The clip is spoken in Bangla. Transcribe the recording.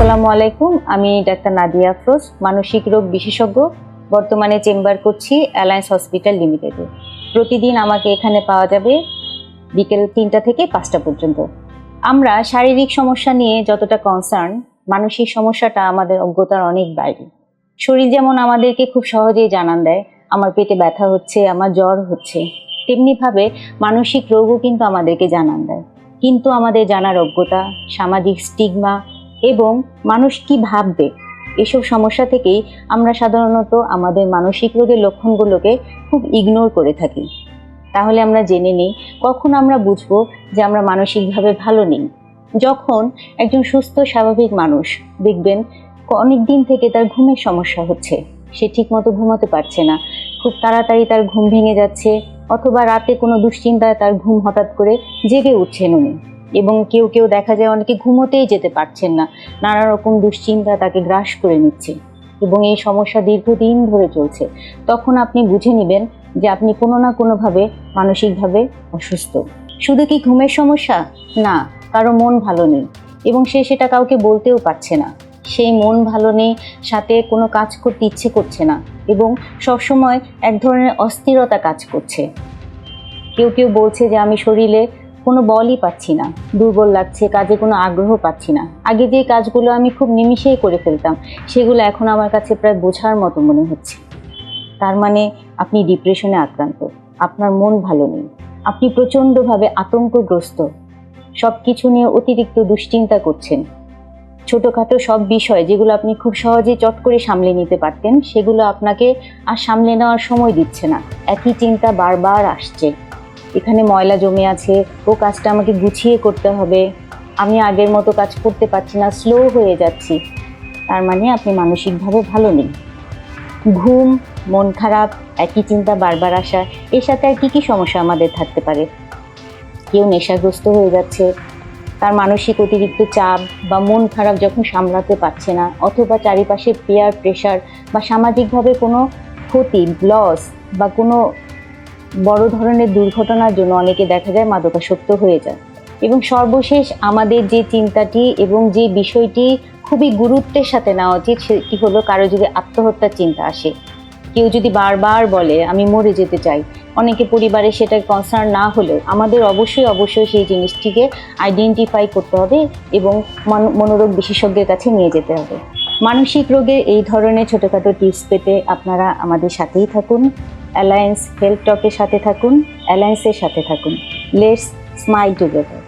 আসসালামু আলাইকুম, আমি ডাক্তার নাদিয়া আফরোজ, মানসিক রোগ বিশেষজ্ঞ, বর্তমানে চেম্বার করছি অ্যালায়েন্স হসপিটাল লিমিটেডে প্রতিদিন আমাকে এখানে পাওয়া যাবে বিকেল তিনটা থেকে পাঁচটা পর্যন্ত। আমরা শারীরিক সমস্যা নিয়ে যতটা কনসার্ন মানসিক সমস্যাটা আমাদের অজ্ঞতার অনেক বাইরে। শরীর যেমন আমাদেরকে খুব সহজেই জানান দেয়, আমার পেটে ব্যথা হচ্ছে, আমার জ্বর হচ্ছে, তেমনিভাবে মানসিক রোগও কিন্তু আমাদেরকে জানান দেয়। কিন্তু আমাদের জানার অজ্ঞতা, সামাজিক স্টিগমা এবং মানুষ কি ভাববে? এসব সমস্যা থেকেই আমরা সাধারণত আমাদের মানসিক রোগের লক্ষণগুলোকে খুব ইগনোর করে থাকি। তাহলে আমরা জেনে নিই, কখন আমরা বুঝব যে আমরা মানসিকভাবে ভালো নেই? যখন একজন সুস্থ, স্বাভাবিক মানুষ দেখবেন অনেক দিন থেকে তার ঘুমের সমস্যা হচ্ছে, সে ঠিকমতো ঘুমাতে পারছে না। খুব তাড়াতাড়ি তার ঘুম ভেঙে যাচ্ছে, অথবা রাতে কোনো দুশ্চিন্তায় তার ঘুম হঠাৎ করে জেগে উঠছেন উনি। এবং কেউ কেউ দেখা যায় অনেকে ঘুমোতেই যেতে পারছেন না। নানা রকম দুশ্চিন্তা তাকে গ্রাস করে নিচ্ছে এবং এই সমস্যা দীর্ঘদিন ধরে চলছে। তখন আপনি বুঝে নেবেন যে আপনি কোনো না কোনোভাবে মানসিকভাবে অসুস্থ। শুধু কি ঘুমের সমস্যা? না, কারও মন ভালো নেই এবং সে সেটা কাউকে বলতেও পারছে না। সেই মন ভালো নেই, সাথে কোনো কাজ করতে ইচ্ছে করছে না এবং সবসময় এক ধরনের অস্থিরতা কাজ করছে। কেউ কেউ বলছে যে আমি শরীরে কোনো বলই পাচ্ছি না। দুর্বল লাগছে, কাজে কোনো আগ্রহ পাচ্ছি না। আগে যে কাজগুলো আমি খুব নিমিষেই করে ফেলতাম, সেগুলো এখন আমার কাছে প্রায় বোঝার মতো মনে হচ্ছে। তার মানে আপনি ডিপ্রেশনে আক্রান্ত। আপনার মন ভালো নেই। আপনি প্রচণ্ডভাবে আতঙ্কগ্রস্ত। সব কিছু নিয়ে অতিরিক্ত দুশ্চিন্তা করছেন। ছোটোখাটো সব বিষয় যেগুলো আপনি খুব সহজে চট করে সামলে নিতে পারতেন, সেগুলো আপনাকে আর সামলে নেওয়ার সময় দিচ্ছে না। একই চিন্তা বারবার আসছে। এখানে ময়লা জমে আছে, ও কাজটা আমাকে গুছিয়ে করতে হবে। আমি আগের মতো কাজ করতে পারছি না স্লো হয়ে যাচ্ছি। তার মানে আপনি মানসিকভাবে ভালো নেই। ঘুম, মন খারাপ, একই চিন্তা বারবার আসা এর সাথে আর কী কী সমস্যা আমাদের থাকতে পারে? কেউ নেশাগ্রস্ত হয়ে যাচ্ছে, তার মানসিক অতিরিক্ত চাপ বা মন খারাপ যখন সামলাতে পারছে না, অথবা চারিপাশে পেয়ার প্রেশার বা সামাজিকভাবে কোনো ক্ষতি লস বা কোনো বড় ধরনের দুর্ঘটনার জন্য অনেকে দেখা যায় মাদকাসক্ত হয়ে যায়। এবং সর্বশেষ আমাদের যে চিন্তাটি এবং যে বিষয়টি খুবই গুরুত্বের সাথে নেওয়া উচিত, সেটি হলো কারও যদি আত্মহত্যার চিন্তা আসে। কেউ যদি বারবার বলে, আমি মরে যেতে চাই। অনেকে পরিবারে সেটা কনসার্ন না হলেও আমাদের অবশ্যই অবশ্যই সেই জিনিসটিকে আইডেন্টিফাই করতে হবে এবং মনোরোগ বিশেষজ্ঞের কাছে নিয়ে যেতে হবে। মানসিক রোগের এই ধরনের ছোটোখাটো টিপস পেতে আপনারা আমাদের সাথেই থাকুন। অ্যালায়েন্স হেলথ টকের সাথে থাকুন অ্যালায়েন্সের সাথে থাকুন। Let's smile together